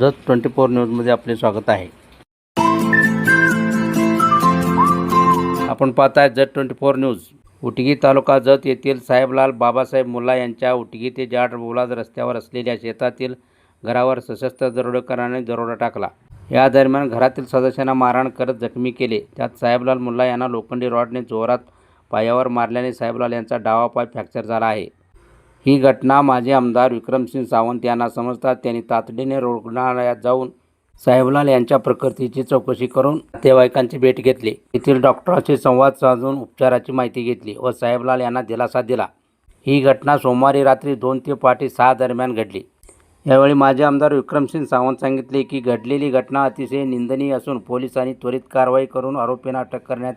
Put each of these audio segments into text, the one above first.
Jat twenty four न्यूजमध्ये आपले स्वागत आहे. आपण पाहत आहे Jat twenty four news. Utgi taluka Jat येथील साहेबलाल बाबासाहेब मुल्ला यांच्या उटगी ते जाड बोलाद रस्त्यावर असलेल्या शेतातील घरावर सशस्त्र दरोडेकरांनी दरोडा टाकला. या दरम्यान घरातील सदस्यांना मारहाण करत जखमी केले. त्यात साहेबलाल मुल्ला यांना लोखंडी रॉडने जोरात पायावर मारल्याने साहेबलाल यांचा डावा पाय फ्रॅक्चर झाला आहे. ही घटना माझे आमदार विक्रमसिंग सावंत यांना समजतात. त्यांनी तातडीने रुग्णालयात जाऊन साहेबलाल यांच्या प्रकृतीची चौकशी करून नातेवाईकांची भेट घेतली. येथील डॉक्टरांशी संवाद साधून उपचाराची माहिती घेतली व साहेबलाल यांना दिलासा दिला. ही घटना सोमवारी रात्री दोन ते पहाटे सहा दरम्यान घडली. यावेळी माझे आमदार विक्रमसिंग सावंत सांगितले की घडलेली घटना अतिशय निंदनीय असून पोलिसांनी त्वरित कारवाई करून आरोपींना अटक करण्यात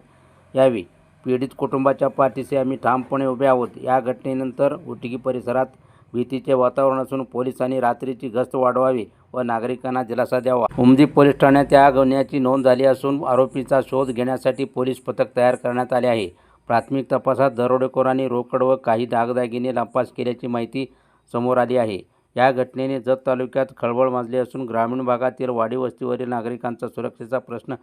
यावी. पीडित कुटुंबाच्या पाठीशी आम्ही ठामपणे उभे आहोत. या घटनेनंतर उटगी परिसरात भीतीचे वातावरण असून पोलिसांनी रात्रीची गस्त वाढवावी व नागरिकांना दिलासा द्यावा. उमदी पोलीस ठाण्यात या गुन्ह्याची नोंद झाली असून आरोपीचा शोध घेण्यासाठी पोलीस पथक तयार करण्यात आले आहे. प्राथमिक तपासात दरोडेखोरांनी रोकड व काही दागदागिने लंपास केल्याची माहिती समोर आली आहे. या घटनेने जत तालुक्यात खळबळ माजली असून ग्रामीण भागातील वाडी वस्तीवरील नागरिकांचा सुरक्षेचा प्रश्न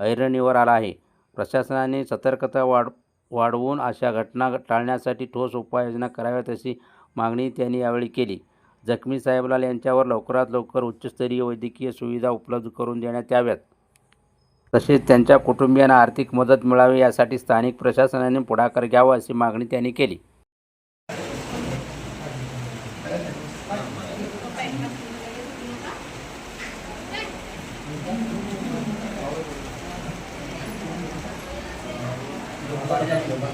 ऐरणीवर आला आहे. प्रशासनाने सतर्कता वाढ वाढवून अशा घटना टाळण्यासाठी ठोस उपाययोजना कराव्यात अशी मागणी त्यांनी यावेळी केली. जखमी साहेबलाल यांच्यावर लवकरात लवकर उच्चस्तरीय वैद्यकीय सुविधा उपलब्ध करून देण्यात याव्यात. तसेच त्यांच्या कुटुंबियांना आर्थिक मदत मिळावी यासाठी स्थानिक प्रशासनाने पुढाकार घ्यावा अशी मागणी त्यांनी केली. 大家怎么办